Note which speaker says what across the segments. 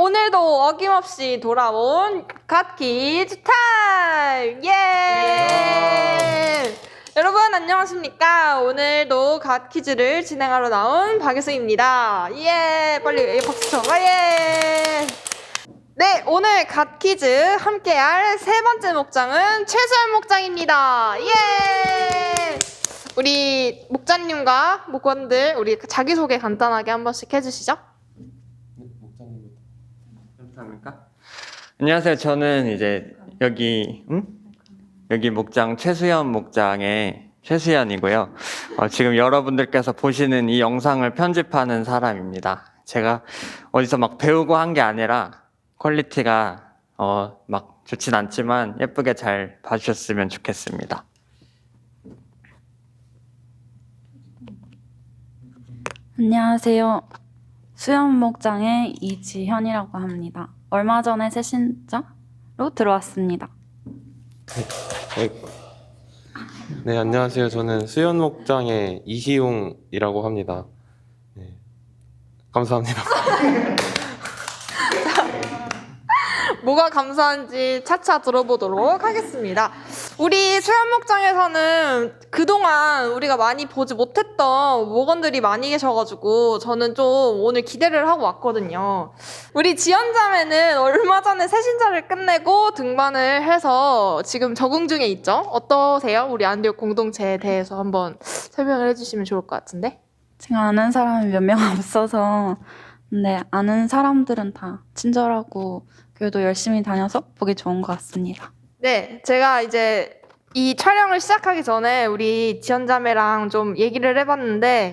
Speaker 1: 오늘도 어김없이 돌아온 갓키즈 타임! 예! 여러분 안녕하십니까? 오늘도 갓키즈를 진행하러 나온 박예승입니다. 예! 빨리 예, 박수 쳐. 아, 예! 네, 오늘 갓키즈 함께할 세 번째 목장은 최수연 목장입니다. 예! 우리 목자님과 목원들 우리 자기소개 간단하게 한 번씩 해주시죠.
Speaker 2: 감사합니까? 안녕하세요. 저는 이제 여기 음? 여기 목장 최수연 목장의 최수연이고요. 어, 지금 여러분들께서 보시는 이 영상을 편집하는 사람입니다. 제가 어디서 막 배우고 한 게 아니라 퀄리티가 어, 막 좋진 않지만 예쁘게 잘 봐주셨으면 좋겠습니다.
Speaker 3: 안녕하세요. 수영 목장의 이지현이라고 합니다. 얼마 전에 새 신자로 들어왔습니다.
Speaker 4: 네. 네, 안녕하세요. 저는 수연 목장의 이희용이라고 합니다. 네. 감사합니다.
Speaker 1: 뭐가 감사한지 차차 들어보도록 하겠습니다. 우리 수연목장에서는 그동안 우리가 많이 보지 못했던 목원들이 많이 계셔가지고 저는 좀 오늘 기대를 하고 왔거든요. 우리 지연자매는 얼마 전에 새신자를 끝내고 등반을 해서 지금 적응 중에 있죠? 어떠세요? 우리 안디오 공동체에 대해서 한번 설명을 해주시면 좋을 것 같은데?
Speaker 3: 제가 아는 사람이 몇 명 없어서 근데 아는 사람들은 다 친절하고 그래도 열심히 다녀서 보기 좋은 것 같습니다.
Speaker 1: 네, 제가 이제 이 촬영을 시작하기 전에 우리 지연 자매랑 좀 얘기를 해봤는데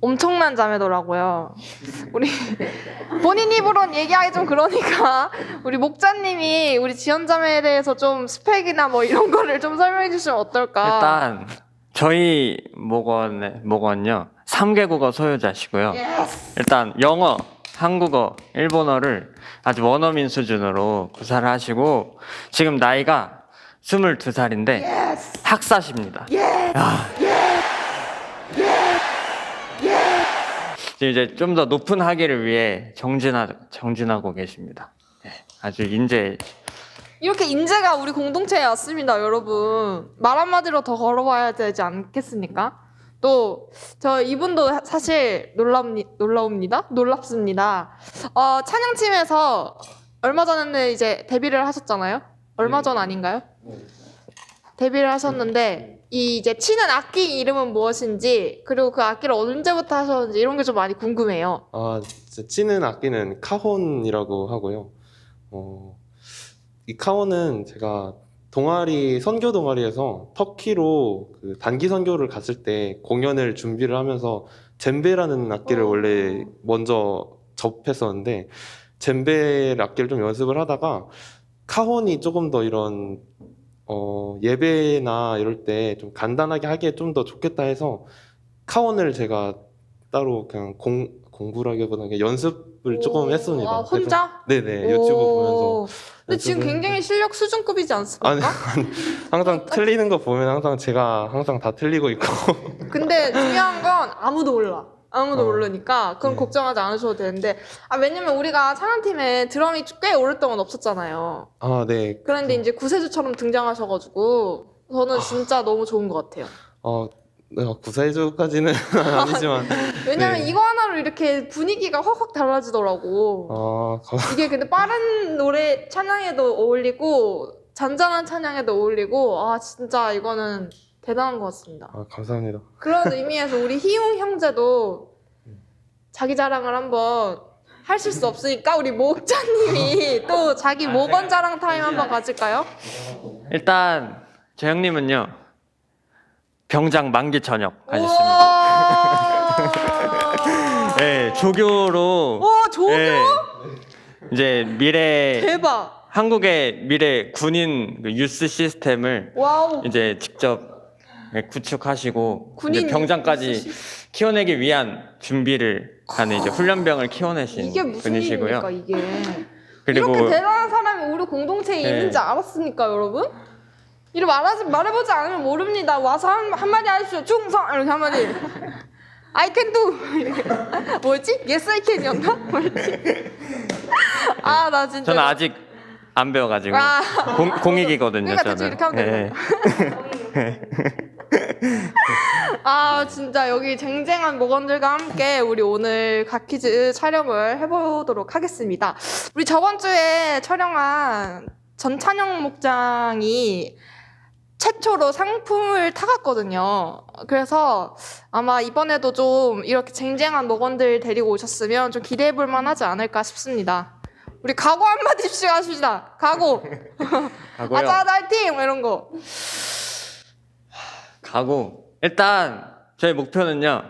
Speaker 1: 엄청난 자매더라고요. 우리 본인 입으론 얘기하기 좀 그러니까 우리 목자님이 우리 지연 자매에 대해서 좀 스펙이나 뭐 이런 거를 좀 설명해 주시면 어떨까?
Speaker 2: 일단 저희 목원 목원요 3개 국어 소유자시고요. 일단 영어, 한국어, 일본어를 아주 원어민 수준으로 구사를 하시고 지금 나이가 22살인데 학사십니다. 야. 지금 이제 좀 더 높은 학위를 위해 정진하, 정진하고 계십니다. 네, 아주 인재
Speaker 1: 이렇게 인재가 우리 공동체에 왔습니다, 여러분. 말 한마디로 더 걸어봐야 되지 않겠습니까? 또, 저 이분도 사실 놀랍니, 놀라웁니다? 놀랍습니다. 어, 찬양팀에서 얼마 전에 이제 데뷔를 하셨잖아요? 얼마 전 아닌가요? 데뷔를 하셨는데, 이 이제 치는 악기 이름은 무엇인지, 그리고 그 악기를 언제부터 하셨는지 이런 게 좀 많이 궁금해요.
Speaker 4: 아, 제 치는 악기는 카혼이라고 하고요. 어, 이 카혼은 제가 동아리, 선교 동아리에서 터키로 그 단기 선교를 갔을 때 공연을 준비를 하면서 젬베라는 악기를
Speaker 1: 어.
Speaker 4: 원래 먼저 접했었는데 젬베 악기를 좀 연습을 하다가 카혼이 조금 더 이런 어, 예배나 이럴 때 좀 간단하게 하기에 좀 더 좋겠다 해서 카혼을 제가 따로 그냥 공, 공부라기보다 그냥 연습을 조금
Speaker 1: 오,
Speaker 4: 했습니다.
Speaker 1: 아, 혼자?
Speaker 4: 네네 유튜브 보면서
Speaker 1: 오. 근데 지금 굉장히 실력 수준급이지 않습니까?
Speaker 4: 아니 항상 틀리는 거 보면 항상 제가 항상 다 틀리고 있고
Speaker 1: 근데 중요한 건 아무도 몰라. 아무도
Speaker 4: 어.
Speaker 1: 모르니까 그럼
Speaker 4: 네.
Speaker 1: 걱정하지 않으셔도 되는데 아 왜냐면 우리가 찬양팀에 드럼이 꽤 오랫동안 없었잖아요.
Speaker 4: 아 네.
Speaker 1: 그런데 이제 구세주처럼 등장하셔가지고 저는 진짜 너무 좋은 것 같아요.
Speaker 4: 어 네, 구사일주까지는 아니지만
Speaker 1: 왜냐면
Speaker 4: 네.
Speaker 1: 이거 하나로 이렇게 분위기가 확확 달라지더라고.
Speaker 4: 아 가-
Speaker 1: 이게 근데 빠른 노래 찬양에도 어울리고 잔잔한 찬양에도 어울리고 아 진짜 이거는 대단한 것 같습니다.
Speaker 4: 아, 감사합니다.
Speaker 1: 그런 의미에서 우리 희웅 형제도 자기 자랑을 한번 하실 수 없으니까 우리 목자님이 또 자기 목원 자랑 타임 한번 가질까요?
Speaker 2: 일단 저 형님은요 병장 만기 전역 하셨습니다. 네, 조교로
Speaker 1: 오 조교
Speaker 2: 네, 이제 미래
Speaker 1: 대박.
Speaker 2: 한국의 미래 군인 그 유스 시스템을
Speaker 1: 와우.
Speaker 2: 이제 직접 네, 구축하시고
Speaker 1: 군인
Speaker 2: 이제 병장까지
Speaker 1: 유스
Speaker 2: 키워내기 위한 준비를 하는 이제 훈련병을 키워내신
Speaker 1: 이게 무슨
Speaker 2: 분이시고요.
Speaker 1: 일입니까 이게?
Speaker 2: 그리고
Speaker 1: 이렇게 대단한 사람이 우리 공동체에
Speaker 2: 네.
Speaker 1: 있는지 알았습니까 여러분? 이렇게 말하지 말해보지 않으면 모릅니다. 와서 한, 한마디 하십시오. 충성 이렇게 한마디. I can do. 뭐였지? Yes I can이었나? 뭐였지? 아 나 진짜.
Speaker 2: 저는 아직 안 배워가지고
Speaker 1: 아.
Speaker 2: 공, 공익이거든요.
Speaker 1: 그러니까
Speaker 2: 저는.
Speaker 1: 대충 이렇게 하면 되는 아 진짜 여기 쟁쟁한 목원들과 함께 우리 오늘 갓키즈 촬영을 해보도록 하겠습니다. 우리 저번 주에 촬영한 전찬영 목장이 최초로 상품을 타갔거든요. 그래서 아마 이번에도 좀 이렇게 쟁쟁한 목원들 데리고 오셨으면 좀 기대해 볼 만하지 않을까 싶습니다. 우리 각오 한마디씩 하십시다. 각오.
Speaker 2: 가고요.
Speaker 1: 아자 화이팅! 뭐 이런 거.
Speaker 2: 가고 일단 저희 목표는요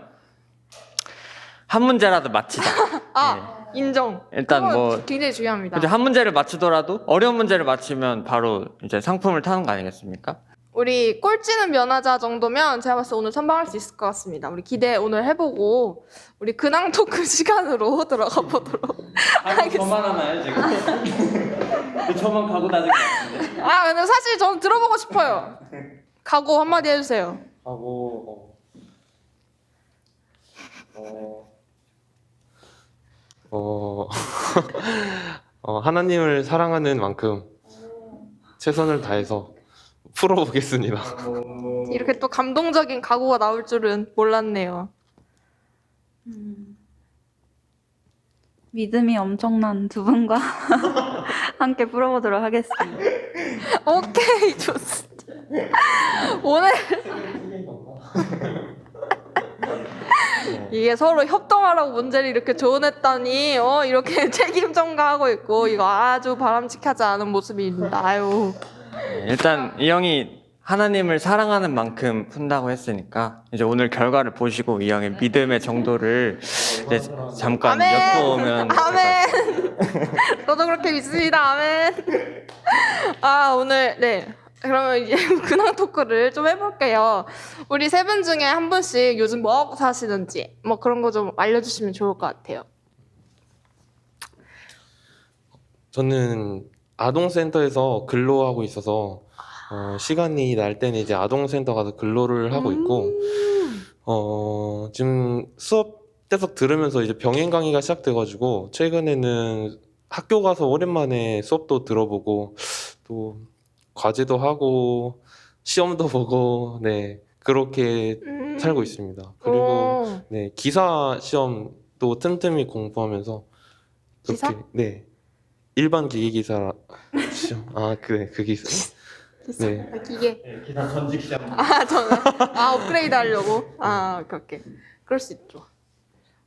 Speaker 2: 한 문제라도 맞히자.
Speaker 1: 아 인정.
Speaker 2: 일단
Speaker 1: 그건
Speaker 2: 뭐-
Speaker 1: 굉장히 중요합니다.
Speaker 2: 한 문제를 맞추더라도 어려운 문제를 맞히면 바로 이제 상품을 타는 거 아니겠습니까?
Speaker 1: 우리 꼴찌는 면하자 정도면 제가 봤을 때 오늘 선방할 수 있을 것 같습니다. 우리 기대 오늘 해보고 우리 근황 토크 시간으로 들어가 보도록. 알겠습니다.
Speaker 2: 저만 하나요 지금? 저만 가고 같은데.
Speaker 1: 아 근데 사실 저는 들어보고 싶어요. 각오 한마디 해주세요.
Speaker 4: 하고 어, 어, 어, 어, 하나님을 사랑하는 만큼 최선을 다해서 풀어보겠습니다.
Speaker 1: 이렇게 또 감동적인 각오가 나올 줄은 몰랐네요.
Speaker 3: 음. 믿음이 엄청난 두 분과 함께 풀어보도록 하겠습니다.
Speaker 1: 오케이 좋습니다. 오늘 이게 서로 협동하라고 문제를 이렇게 조언했다니 어 이렇게 책임 전가하고 있고 이거 아주 바람직하지 않은 모습입니다. 아유
Speaker 2: 일단 이 형이 하나님을 사랑하는 만큼 푼다고 했으니까 이제 오늘 결과를 보시고 이 형의 믿음의 정도를 이제 잠깐
Speaker 1: 아멘.
Speaker 2: 엿보면 될것 같아요.
Speaker 1: 아멘. 저도 그렇게 믿습니다. 아멘. 아 오늘 네. 그러면 이제 근황 토크를 좀 해볼게요. 우리 세 분 중에 한 분씩 요즘 뭐 하고 사시는지 뭐 그런 거 좀 알려주시면 좋을 것 같아요.
Speaker 4: 저는 아동센터에서 근로하고 있어서 어, 시간이 날 때는 이제 아동센터 가서 근로를 하고 있고
Speaker 1: 음.
Speaker 4: 어, 지금 수업 계속 들으면서 이제 병행 강의가 시작돼가지고 최근에는 학교 가서 오랜만에 수업도 들어보고 또 과제도 하고 시험도 보고 네 그렇게
Speaker 1: 음.
Speaker 4: 살고 있습니다. 그리고
Speaker 1: 오.
Speaker 4: 네 기사 시험도 틈틈이 공부하면서
Speaker 1: 기사?
Speaker 4: 그렇게 네 일반 기계 기사 시험 아 그래 그 기사 네
Speaker 1: 아, 기계.
Speaker 2: 기사 전직 시험.
Speaker 1: 아 저는 아 업그레이드 하려고. 아 그렇게. 그럴 수 있죠.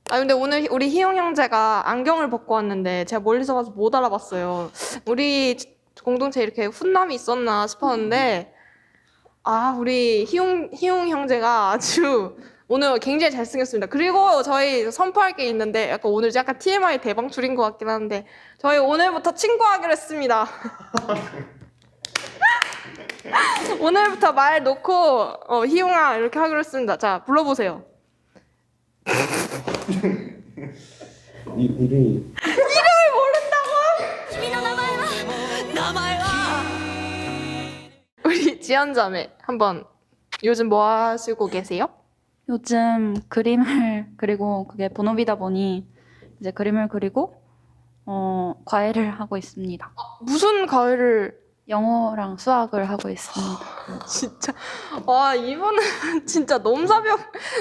Speaker 1: 아 근데 오늘 우리 희용 형제가 안경을 벗고 왔는데 제가 멀리서 봐서 못 알아봤어요. 우리 공동체 이렇게 훈남이 있었나 싶었는데 아 우리 희용 희용 형제가 아주 오늘 굉장히 잘생겼습니다. 그리고 저희 선포할 게 있는데 약간 오늘 약간 TMI 대방출인 것 같긴 한데 저희 오늘부터 친구하기로 했습니다. 오늘부터 말 놓고 어, 희용아 이렇게 하기로 했습니다. 자 불러보세요.
Speaker 4: 이 이름이
Speaker 5: 君の名前は名前は
Speaker 1: 우리 지연자매 한번 요즘 뭐 하시고 계세요?
Speaker 3: 요즘 그림을 그리고 그게 본업이다 보니 이제 그림을 그리고 어, 과외를 하고 있습니다.
Speaker 1: 무슨 과외를
Speaker 3: 영어랑 수학을 하고 있습니다.
Speaker 1: 진짜 와 이분은 진짜 넘사벽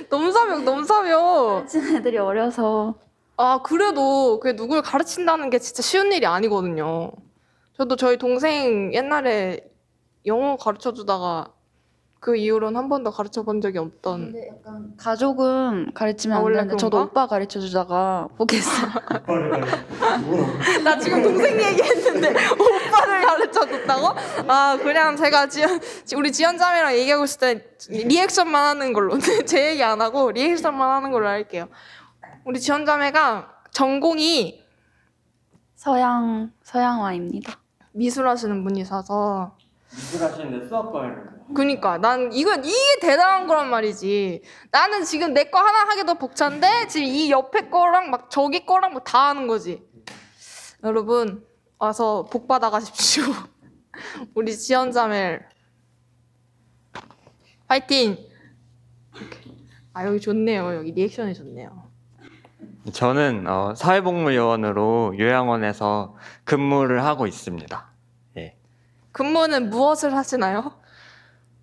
Speaker 1: 넘사벽 넘사벽
Speaker 3: 친 애들이 어려서
Speaker 1: 아 그래도 그게 누굴 가르친다는 게 진짜 쉬운 일이 아니거든요. 저도 저희 동생 옛날에 영어 가르쳐 주다가 그 이후로는 한 번도 가르쳐 본 적이 없던
Speaker 3: 근데 약간 가족은 가르치면
Speaker 1: 아,
Speaker 3: 안
Speaker 1: 원래
Speaker 3: 되는데 저도
Speaker 1: 그런가?
Speaker 3: 오빠 가르쳐 주다가 포기했어요.
Speaker 1: 나 지금 동생 얘기했는데 오빠를 가르쳐 줬다고? 아 그냥 제가 지연 우리 지연자매랑 얘기하고 있을 때 리액션만 하는 걸로 제 얘기 안 하고 리액션만 하는 걸로 할게요. 우리 지연자매가 전공이
Speaker 3: 서양 서양화입니다.
Speaker 1: 미술하시는 분이셔서
Speaker 2: 미술하시는데 수학 과외를.
Speaker 1: 그니까 난 이건 이게 대단한 거란 말이지. 나는 지금 내 거 하나 하기도 벅찬데 지금 이 옆에 거랑 막 저기 거랑 뭐 다 하는 거지. 여러분 와서 복 받아 가십시오. 우리 지연자매 파이팅. 아 여기 좋네요. 여기 리액션이 좋네요.
Speaker 2: 저는 어, 사회복무요원으로 요양원에서 근무를 하고 있습니다. 예.
Speaker 1: 근무는 무엇을 하시나요?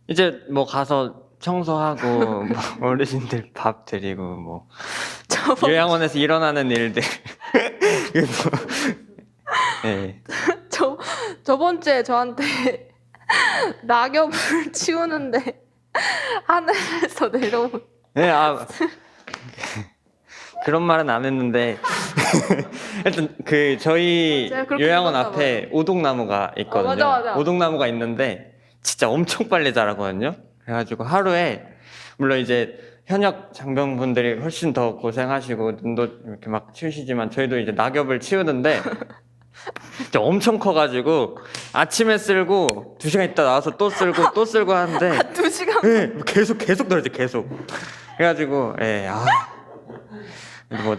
Speaker 2: 이제 뭐 가서 청소하고 뭐 어르신들 밥 드리고 뭐
Speaker 1: 저번
Speaker 2: 요양원에서 일어나는 일들. 뭐, 예.
Speaker 1: 저 저번 주에 저한테 낙엽을 치우는데 하늘에서 내려온
Speaker 2: 네, 아 그런 말은 안 했는데 일단 그 저희
Speaker 1: 그렇게
Speaker 2: 요양원
Speaker 1: 읽었나
Speaker 2: 앞에 오동나무가 있거든요.
Speaker 1: 어, 맞아, 맞아.
Speaker 2: 오동나무가 있는데 진짜 엄청 빨리 자라거든요. 그래가지고 하루에 물론 이제 현역 장병분들이 훨씬 더 고생하시고 눈도 이렇게 막 치우시지만 저희도 이제 낙엽을 치우는데 진짜 엄청 커가지고 아침에 쓸고 두 시간 있다 나와서 또 쓸고 또 쓸고 하는데
Speaker 1: 두 시간
Speaker 2: 네, 계속 계속 떨어져 계속. 그래가지고 예, 아, 뭐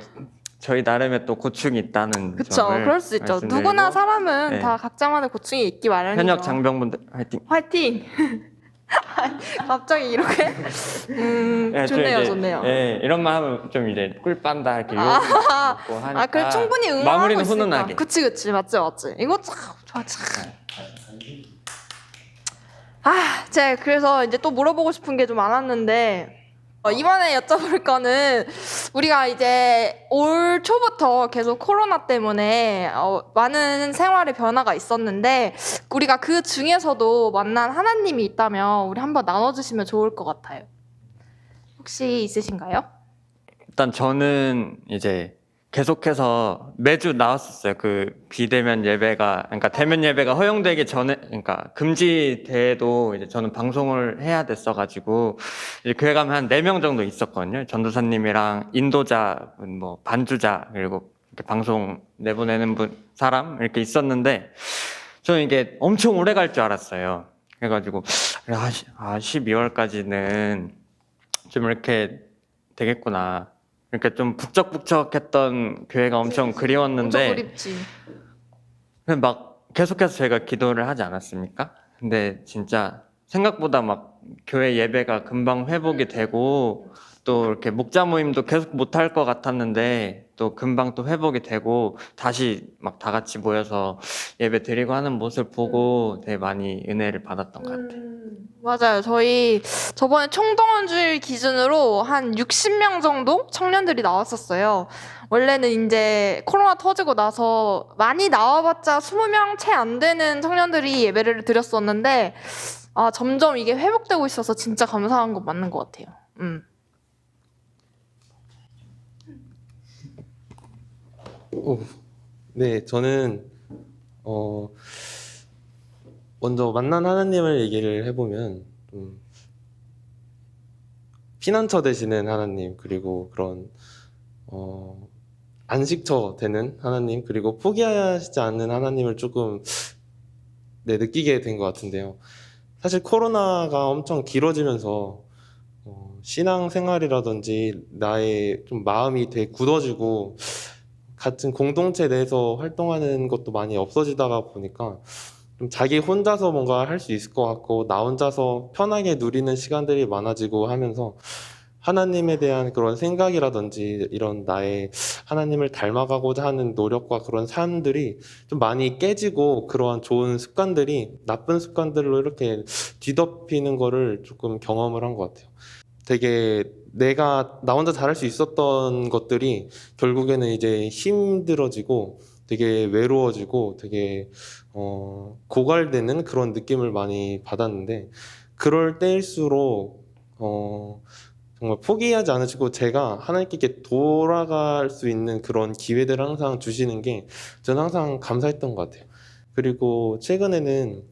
Speaker 2: 저희 나름의 또 고충이 있다는
Speaker 1: 그쵸
Speaker 2: 점을
Speaker 1: 그럴 수 있죠
Speaker 2: 말씀드리고,
Speaker 1: 누구나 사람은
Speaker 2: 네.
Speaker 1: 다 각자만의 고충이 있기 마련이죠
Speaker 2: 현역 장병분들 화이팅.
Speaker 1: 화이팅 갑자기 이렇게 음
Speaker 2: 예, 저
Speaker 1: 좋네요
Speaker 2: 이제,
Speaker 1: 좋네요
Speaker 2: 예, 이런 말 하면 좀 이제 꿀 빤다 이렇게 욕
Speaker 1: 아,
Speaker 2: 먹고 하니까.
Speaker 1: 아 그래 충분히 응원하고
Speaker 2: 마무리는
Speaker 1: 있으니까.
Speaker 2: 훈훈하게.
Speaker 1: 그치 그치 맞지 맞지 이거 참 좋아 참 아, 제가 그래서 이제 또 물어보고 싶은 게 좀 많았는데 어, 이번에 여쭤볼 거는 우리가 이제 올 초부터 계속 코로나 때문에 어, 많은 생활의 변화가 있었는데 우리가 그 중에서도 만난 하나님이 있다면 우리 한번 나눠주시면 좋을 것 같아요. 혹시 있으신가요?
Speaker 2: 일단 저는 이제 계속해서 매주 나왔었어요. 그 비대면 예배가 그러니까 대면 예배가 허용되기 전에 그러니까 금지돼도 이제 저는 방송을 해야 됐어 가지고 이제 교회 가면 한 네 명 정도 있었거든요. 전도사님이랑 인도자, 뭐 반주자 그리고 방송 내보내는 분 사람 이렇게 있었는데 저는 이게 엄청 오래 갈 줄 알았어요. 그래 가지고 아, 시- 아 12월까지는 좀 이렇게 되겠구나. 이렇게 좀 북적북적했던 교회가 엄청
Speaker 1: 엄청
Speaker 2: 그리웠는데
Speaker 1: 그립지.
Speaker 2: 근데 막 계속해서 저희가 기도를 하지 않았습니까? 근데 진짜 생각보다 막 교회 예배가 금방 회복이 되고 또 이렇게 목자 모임도 계속 못 할 것 같았는데 또 금방 또 회복이 되고 다시 막 다 같이 모여서 예배 드리고 하는 모습 보고 되게 많이 은혜를 받았던 것 같아요.
Speaker 1: 음, 맞아요. 저희 저번에 총동원주일 기준으로 한 60명 정도 청년들이 나왔었어요. 원래는 이제 코로나 터지고 나서 많이 나와봤자 20명 채 안 되는 청년들이 예배를 드렸었는데 아, 점점 이게 회복되고 있어서 진짜 감사한 거 맞는 것 같아요. 음.
Speaker 4: 오, 네, 저는 어 먼저 만난 하나님을 얘기를 해보면 좀 피난처 되시는 하나님 그리고 그런 어 안식처 되는 하나님 그리고 포기하시지 않는 하나님을 조금 네, 느끼게 된 것 같은데요. 사실 코로나가 엄청 길어지면서 어, 신앙 생활이라든지 나의 좀 마음이 되게 굳어지고 같은 공동체 내에서 활동하는 것도 많이 없어지다가 보니까 좀 자기 혼자서 뭔가 할 수 있을 것 같고 나 혼자서 편하게 누리는 시간들이 많아지고 하면서 하나님에 대한 그런 생각이라든지 이런 나의 하나님을 닮아가고자 하는 노력과 그런 삶들이 좀 많이 깨지고 그러한 좋은 습관들이 나쁜 습관들로 이렇게 뒤덮이는 거를 조금 경험을 한 것 같아요. 되게 내가 나 혼자 잘할 수 있었던 것들이 결국에는 이제 힘들어지고 되게 외로워지고 되게 어, 고갈되는 그런 느낌을 많이 받았는데 그럴 때일수록 어, 정말 포기하지 않으시고 제가 하나님께 돌아갈 수 있는 그런 기회들을 항상 주시는 게 저는 항상 감사했던 것 같아요. 그리고 최근에는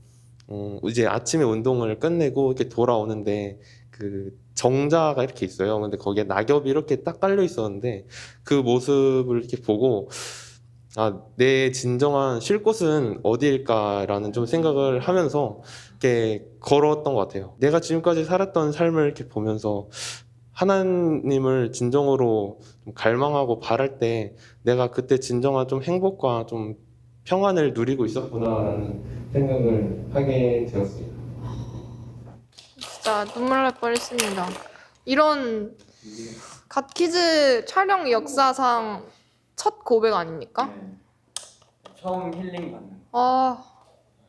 Speaker 4: 어, 이제 아침에 운동을 끝내고 이렇게 돌아오는데 그 정자가 이렇게 있어요. 근데 거기에 낙엽이 이렇게 딱 깔려 있었는데 그 모습을 이렇게 보고 아, 내 진정한 쉴 곳은 어디일까라는 좀 생각을 하면서 이렇게 걸었던 것 같아요. 내가 지금까지 살았던 삶을 이렇게 보면서 하나님을 진정으로 좀 갈망하고 바랄 때 내가 그때 진정한 좀 행복과 좀 평안을 누리고 있었구나라는 생각을 하게 되었습니다.
Speaker 1: 진짜 눈물 날 뻔했습니다. 이런 갓키즈 촬영 역사상 첫 고백 아닙니까?
Speaker 2: 네. 처음 힐링 받는.
Speaker 1: 아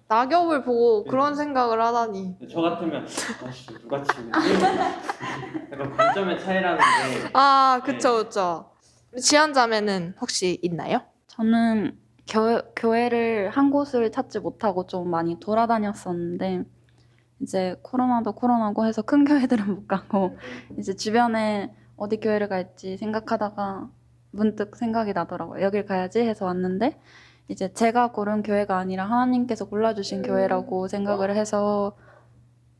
Speaker 1: 낙엽을 보고 그런 생각을 하다니.
Speaker 2: 저 같으면 아씨 누가 치는 약간 관점의 차이라는 게
Speaker 1: 아 그쵸 그쵸. 지한 자매는 혹시 있나요?
Speaker 3: 저는 교, 교회를 한 곳을 찾지 못하고 좀 많이 돌아다녔었는데 이제 코로나도 코로나고 해서 큰 교회들은 못 가고 이제 주변에 어디 교회를 갈지 생각하다가 문득 생각이 나더라고요. 여길 가야지 해서 왔는데 이제 제가 고른 교회가 아니라 하나님께서 골라주신 교회라고 생각을 해서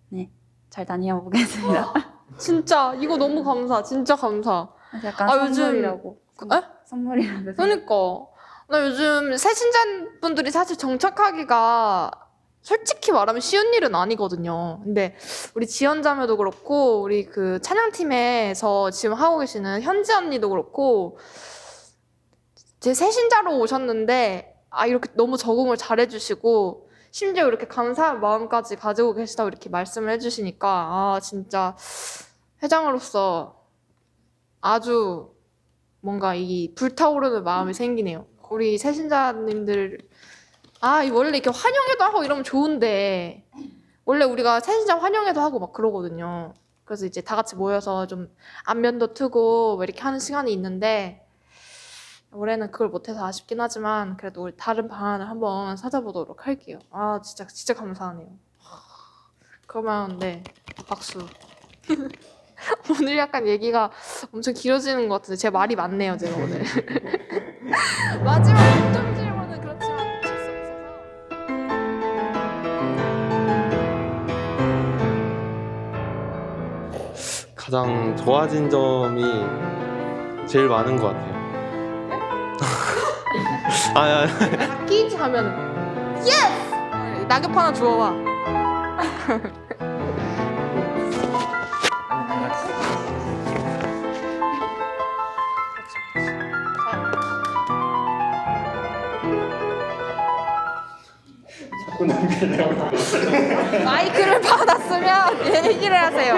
Speaker 3: 네, 잘 다녀 보겠습니다.
Speaker 1: 진짜 이거 너무 감사. 진짜 감사.
Speaker 3: 약간
Speaker 1: 아, 요즘-
Speaker 3: 선물이라고.
Speaker 1: 에?
Speaker 3: 선물이라고. 생각-
Speaker 1: 그러니까 나 요즘 새 신자분들이 사실 정착하기가 솔직히 말하면 쉬운 일은 아니거든요. 근데 우리 지연 자매도 그렇고 우리 그 찬양팀에서 지금 하고 계시는 현지 언니도 그렇고 제 새신자로 오셨는데 아 이렇게 너무 적응을 잘 해주시고 심지어 이렇게 감사한 마음까지 가지고 계시다고 이렇게 말씀을 해주시니까 아 진짜 회장으로서 아주 뭔가 이 불타오르는 마음이 생기네요. 우리 새신자님들 아이 원래 이렇게 환영회도 하고 이러면 좋은데 원래 우리가 새신자 환영회도 하고 막 그러거든요. 그래서 이제 다 같이 모여서 좀 안면도 트고 뭐 이렇게 하는 시간이 있는데 올해는 그걸 못해서 아쉽긴 하지만 그래도 우리 다른 방안을 한번 찾아보도록 할게요. 아 진짜 진짜 감사하네요. 그러면 네 박수. 오늘 약간 얘기가 엄청 길어지는 것 같은데 제 말이 많네요 제가 오늘 마지막
Speaker 4: 가장 좋아진 점이 제일 많은 것 같아요. 아니, 아니,
Speaker 1: 갓키즈 하면 예스! 낙엽 하나 주워봐 마이크를 받았으면 얘기를 하세요